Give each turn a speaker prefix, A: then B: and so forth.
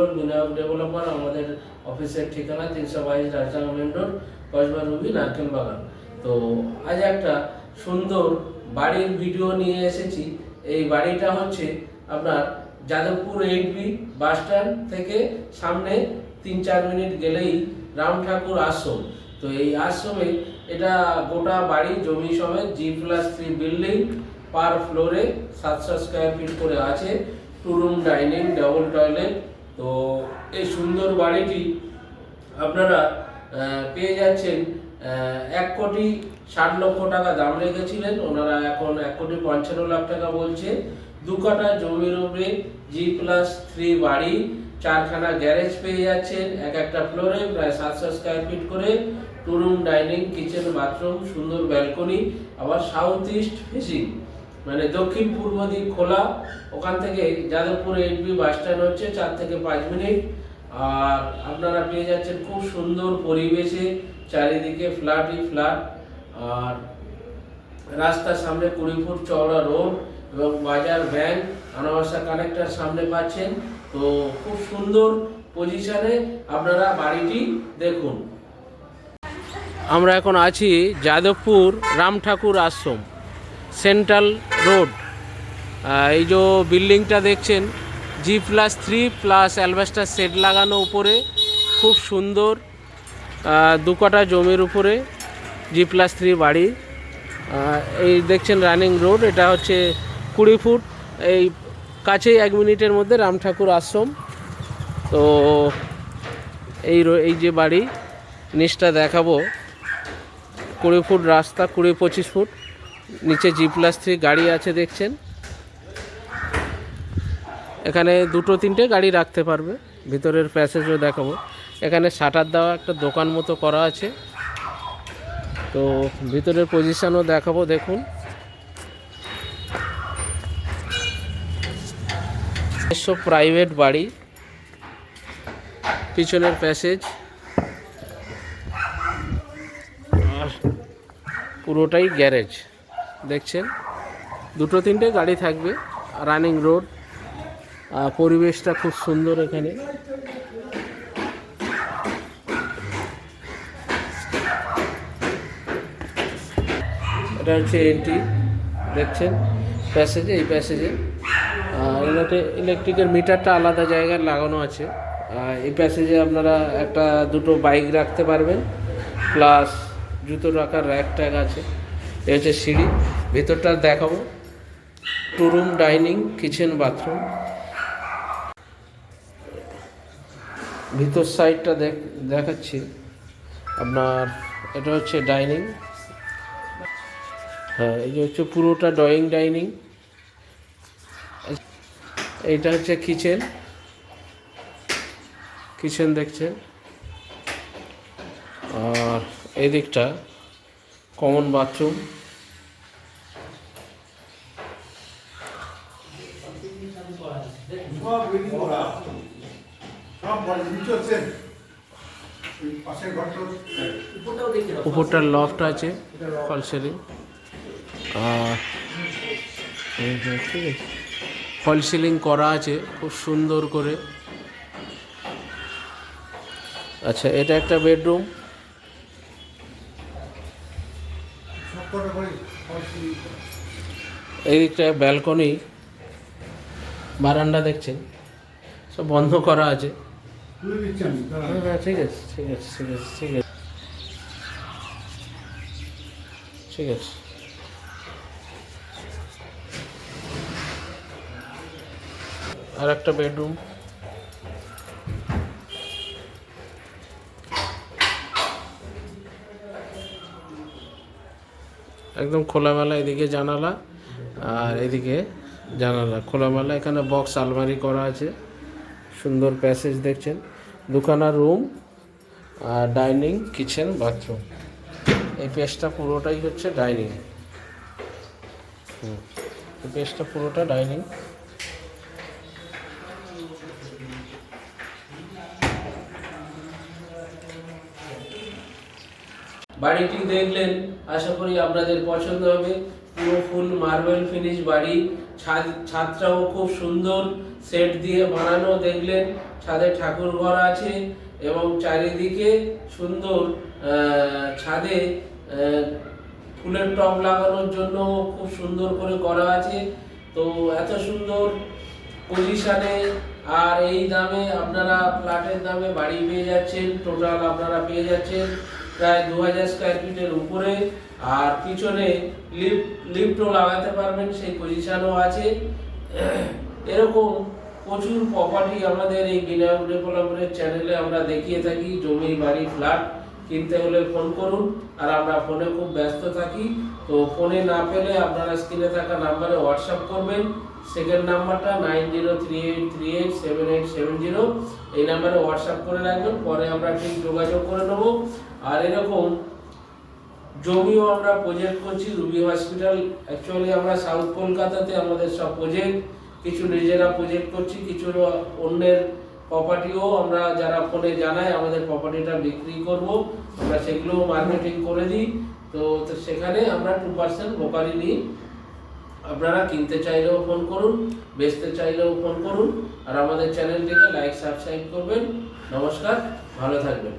A: Mondal Vinayak developer আমাদের অফিসের ঠিকানা তিনশো বাইশ Rajdanga main road, Kasba Ruby Narkel Bagan তো আজ একটা সুন্দর বাড়ির ভিডিও নিয়ে এসেছি। এই বাড়িটা হচ্ছে আপনার Jadavpur eight B bus stand থেকে সামনে তিন চার মিনিট গেলেই রাম ঠাকুর আশ্রম। তো এই আশ্রমে এটা গোটা বাড়ি, জমি সমেত G plus three building per ফ্লোরে সাতশো স্কোয়ার ফিট করে আছে। Two room dining double toilet তো এই সুন্দর বাড়িটি আপনারা পেয়ে যাচ্ছেন এক কোটি ষাট লক্ষ টাকা দাম রেখেছিলেন। ওনারা এখন এক কোটি পঞ্চান্ন লাখ টাকা বলছে। দু কাঠা জমির উপরে জি প্লাস থ্রি বাড়ি, চারখানা গ্যারেজ পেয়ে যাচ্ছেন। এক একটা ফ্লোরে প্রায় সাতশো স্কোয়ার ফিট করে। Two room dining kitchen bathroom সুন্দর ব্যালকনি আবার সাউথ ইস্ট ফেসিং মানে দক্ষিণ পূর্ব দিক খোলা, ওখান থেকে যাদবপুর এইটবি বাস স্ট্যান্ড হচ্ছে, চার থেকে পাঁচ মিনিট। আর আপনারা পেয়ে যাচ্ছেন খুব সুন্দর পরিবেশে, চারিদিকে ফ্ল্যাটই ফ্ল্যাট। আর রাস্তার সামনে কুড়ি ফুট চওড়া রোড এবং বাজার ব্যাংক আনাবাসা কানেক্টার সামনে পাচ্ছেন। তো খুব সুন্দর পজিশনে আপনারা বাড়িটি দেখুন। আমরা এখন আছি যাদবপুর রাম ঠাকুর আশ্রম। Central road. এই যে বিল্ডিংটা দেখছেন G plus three plus alabaster set লাগানো উপরে, খুব সুন্দর দু কাঠা জমির উপরে জি প্লাস থ্রি বাড়ি। এই দেখছেন রানিং রোড এটা হচ্ছে কুড়ি ফুট, এই কাছেই এক মিনিটের মধ্যে রাম ঠাকুর আশ্রম। তো এই এই যে বাড়ি, নিচটা দেখাবো। কুড়ি ফুট রাস্তা, কুড়ি পঁচিশ ফুট। নিচে জি প্লাস থ্রি গাড়ি আছে দেখছেন। এখানে দুটো তিনটে গাড়ি রাখতে পারবে, ভিতরের প্যাসেজও দেখাবো। এখানে শাটার দেওয়া একটা দোকান মতো করা আছে। তো ভিতরের পজিশনও দেখাবো, দেখুন। এসব প্রাইভেট বাড়ি, পিছনের প্যাসেজ পুরোটাই গ্যারেজ দেখছেন? দুটো তিনটে গাড়ি থাকবে রানিং রোড পরিবেশটা খুব সুন্দর এখানে। এটা হচ্ছে এন্ট্রি দেখছেন? প্যাসেজে এই প্যাসেজে এটাতে ইলেকট্রিকের মিটারটা আলাদা জায়গায় লাগানো আছে। এই প্যাসেজে আপনারা একটা, দুটো বাইক রাখতে পারবেন প্লাস জুতো রাখার র্যাক ট্যাগ আছে। এ হচ্ছে সিঁড়ি। ভিতরটা দেখাবো। Two room dining kitchen bathroom ভিতর সাইডটা দেখ, দেখাচ্ছি। আপনার, এটা হচ্ছে ডাইনিং হ্যাঁ এই যে হচ্ছে পুরোটা ড্রয়িং ডাইনিং এইটা হচ্ছে কিচেন কিচেন দেখছেন। আর এই দিকটা কমন বাথরুম
B: সব বিল্ডিং করা সব বড় নিচে হচ্ছে পাশের ঘরটা
A: উপরটার লফট আছে ফল সিলিং আর এই ঠিক আছে ফল সিলিং করা আছে খুব সুন্দর করে। আচ্ছা এটা একটা বেডরুম এই দিকটা ব্যালকনি বারান্দা দেখছেন। সব বন্ধ করা আছে। হ্যাঁ হ্যাঁ ঠিক আছে ঠিক আছে ঠিক আছে ঠিক আছে। ঠিক আছে। আর একটা বেডরুম। একদম খোলামেলা এদিকে জানালা আর এদিকে জানালা খোলামেলা, এখানে বক্স আলমারি করা আছে। সুন্দর প্যাসেজ দেখছেন। দুখানা রুম আর ডাইনিং কিচেন বাথরুম এই পেজটা পুরোটাই হচ্ছে ডাইনিং হুম। এই পেজটা পুরোটা ডাইনিং বাড়িটি দেখলেন, আশা করি আপনাদের পছন্দ হবে। পুরো ফুল মার্বেল ফিনিশ বাড়ি। ছাদ, ছাদটাও খুব সুন্দর। সেট দিয়ে বানানো, দেখলেন? ছাদে ঠাকুর ঘর আছে এবং চারিদিকে সুন্দর ছাদে ফুলের টব লাগানোর জন্য খুব সুন্দর করে করা আছে। তো এত সুন্দর পজিশানে আর এই দামে আপনারা ফ্ল্যাটের দামে বাড়ি পেয়ে যাচ্ছেন। টোটাল আপনারা পেয়ে যাচ্ছেন প্রায় দু হাজার স্কোয়ার ফিটের উপরে, আর পিছনে লিফট লিফটও লাগাতে পারবেন, সেই পজিশানও আছে। এরকম প্রচুর প্রপার্টি আমাদের এই বিনায়ক ডেভেলপমেন্টের চ্যানেলে আমরা দেখিয়ে থাকি, জমি, বাড়ি ফ্ল্যাট কিনতে হলে ফোন করুন, আর আমরা ফোনে খুব ব্যস্ত থাকি। তো ফোনে না পেলে আপনারা স্ক্রিনে থাকা নাম্বারে হোয়াটসঅ্যাপ করবেন। সেকেন্ড নাম্বারটা nine zero three eight three eight seven eight seven zero. এই নাম্বারে হোয়াটসঅ্যাপ করে রাখবেন, পরে আমরা ঠিক যোগাযোগ করে নেব। আর এরকম জমিও আমরা প্রজেক্ট করছি, রুবি হসপিটাল অ্যাকচুয়ালি আমরা সাউথ কলকাতাতে আমাদের সব প্রজেক্ট কিছু নিজেরা প্রজেক্ট করছি, কিছু অন্যের প্রপার্টিও আমরা যারা ফোনে জানাই, আমাদের প্রপার্টিটা বিক্রি করব। আমরা সেগুলো মার্কেটিং করে দিই। তো সেখানে আমরা টু পার্সেন্ট বোকারি নিই। আপনারা কিনতে চাইলেও ফোন করুন, বেচতে চাইলেও ফোন করুন। আর আমাদের চ্যানেলটিকে লাইক সাবস্ক্রাইব করবেন। নমস্কার, ভালো থাকবেন।